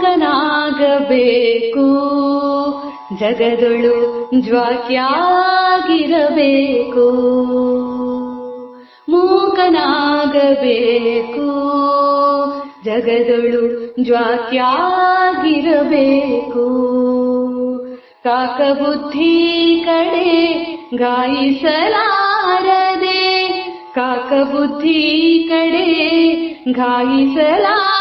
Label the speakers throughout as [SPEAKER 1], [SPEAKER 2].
[SPEAKER 1] ಮೂಕನಾಗಬೇಕು ಜಗದೊಳು ಜ್ವಾಕ್ಯಾಗಿರಬೇಕು. ಮೂಕನಾಗಬೇಕು. ಜಗದೊಳು ಜ್ವಾಕ್ಯಾಗಿರಬೇಕು. ಕಾಕಬುದ್ಧಿ ಕಡೆ ಗಾಯಿಸಲಾರದೆ. ಕಾಕಬುದ್ಧಿ ಕಡೆ ಗಾಯಿಸಲಾ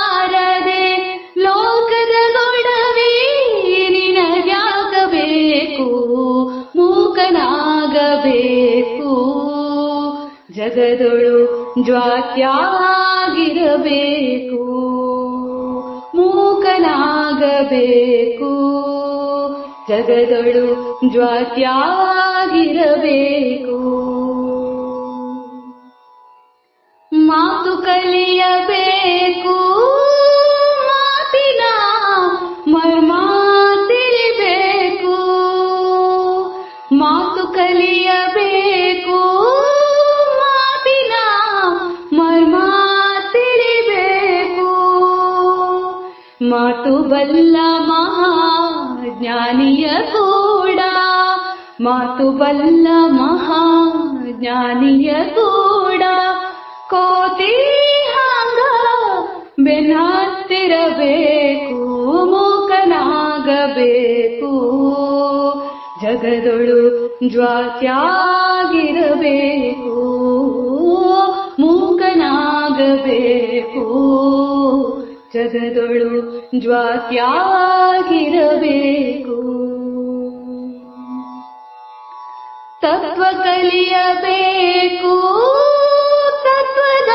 [SPEAKER 1] ಮೂಕನಾಗಬೇಕು. ಜಗದೊಳು ಜ್ವಾತ್ಯಾಗಿರಬೇಕು. ಮೂಕನಾಗಬೇಕು. ಜಗದೊಳು ಜ್ವಾತ್ಯಾಗಿರಬೇಕು. ಮಾತು ಕಲಿಯಬೇಕು ಮಾತು ಬಲ್ಲ ಮಹಾಜ್ಞಾನಿಯ ಕೂಡ ಮಾತು ಬಲ್ಲ ಮಹಾಜ್ಞಾನಿಯ ಕೂಡ ಕೋತಿ ಹಾಂಗ ಬೆನ್ನತ್ತಿರಬೇಕು ಮೂಕನಾಗಬೇಕು. ಜಗದೊಳು ಜ್ವಾಸ್ಯಾಗಿರಬೇಕು ಮೂಕನಾಗಬೇಕು. ಜಗದೊಳು ಜ್ವಾತ್ಯಾಗಿರಬೇಕು ತತ್ವ ಕಲಿಯಬೇಕು. ತತ್ವದ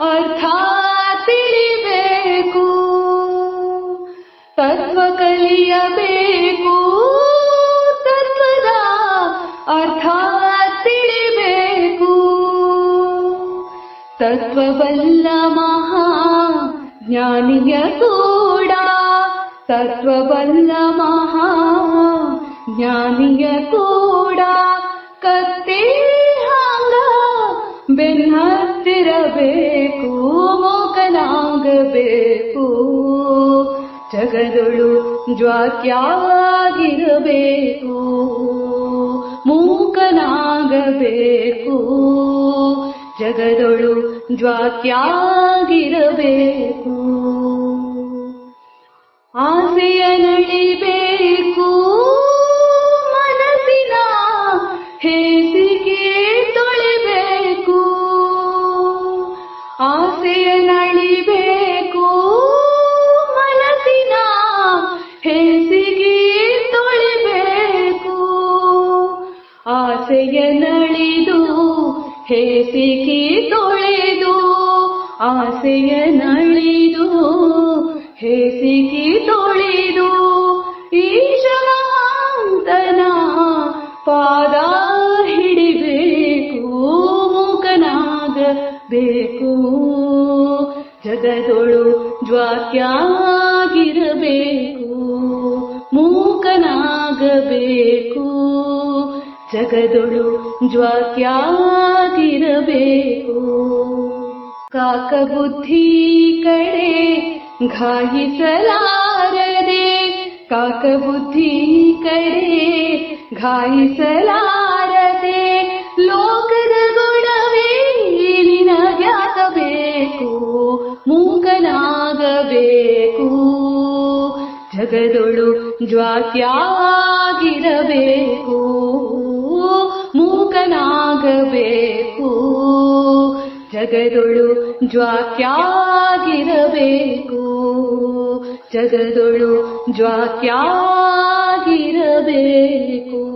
[SPEAKER 1] ಅರ್ಥ ತಿಳಿಬೇಕು. ತತ್ವ ಕಲಿಯಬೇಕು. ತತ್ವದ ಅರ್ಥ ತಿಳಿಬೇಕು. ತತ್ವಬಲ್ಲ ಮಹಾ ಜ್ಞಾನಿಯ ಕೂಡ ತತ್ವಬಲ್ಲ ಮಹಾ. ಜ್ಞಾನಿಯ ಕೂಡ ಕತ್ತೆ ಹಾಂಗ ಬೆನ್ನತ್ತಿರಬೇಕು ಮೂಕನಾಗಬೇಕು. ಜಗದೊಳು ಜ್ವಾಕ್ಯಾಗಿರಬೇಕು ಮೂಕನಾಗಬೇಕು. ಜಗದೊಳು ಜ್ವಾಕ್ಯಾಗಿರಬೇಕು ಆಸೆಯ ನಳಿಬೇಕು ಮನಸ್ಸಿನ ಹೇಸಿಗೆ ತೊಳಿಬೇಕು. ಆಸೆಯ ನಳಿಬೇಕು ಮನಸ್ಸಿನ ಹೇಸಿಗೆ ತೊಳಿಬೇಕು. ಆಸೆಯ ಹೇಸಿಗೆ ತೊಳೆದು ಆಸೆಯ ನಳಿದು. ಹೇಸಿಗೆ ತೊಳೆದು ಈಶವಂತನ ಪಾದ ಹಿಡಿಬೇಕು ಮೂಕನಾಗಬೇಕು. ಜಗದೊಳು ಜ್ವಾಕ್ಯಾಗಿರಬೇಕು ಮೂಕನಾಗಬೇಕು. ಜಗದೊಳು ಜ್ವಾಕ್ಯಾಗಿರಬೇಕು ಕಾಕಬುದ್ಧಿ ಕಡೆ ಘಾಯಿಸಲಾರದೆ ಕಾಕಬುದ್ಧಿ ಕಡೆ ಘಾಯಿಸಲಾರದೆ ಲೋಕದ ಗುಣವೇ ನಿನಗ್ಯಾಗಬೇಕು ಮೂಕನಾಗಬೇಕು ಜಗದೊಳು ಜ್ವಾಕ್ಯಾಗಿರಬೇಕು ಮೂಕನಾಗಬೇಕು ಜಗದೊಳು ಜ್ವಾಕ್ಯಾಗಿರಬೇಕು. ಜಗದೊಳು ಜ್ವಾಕ್ಯಾಗಿರಬೇಕು.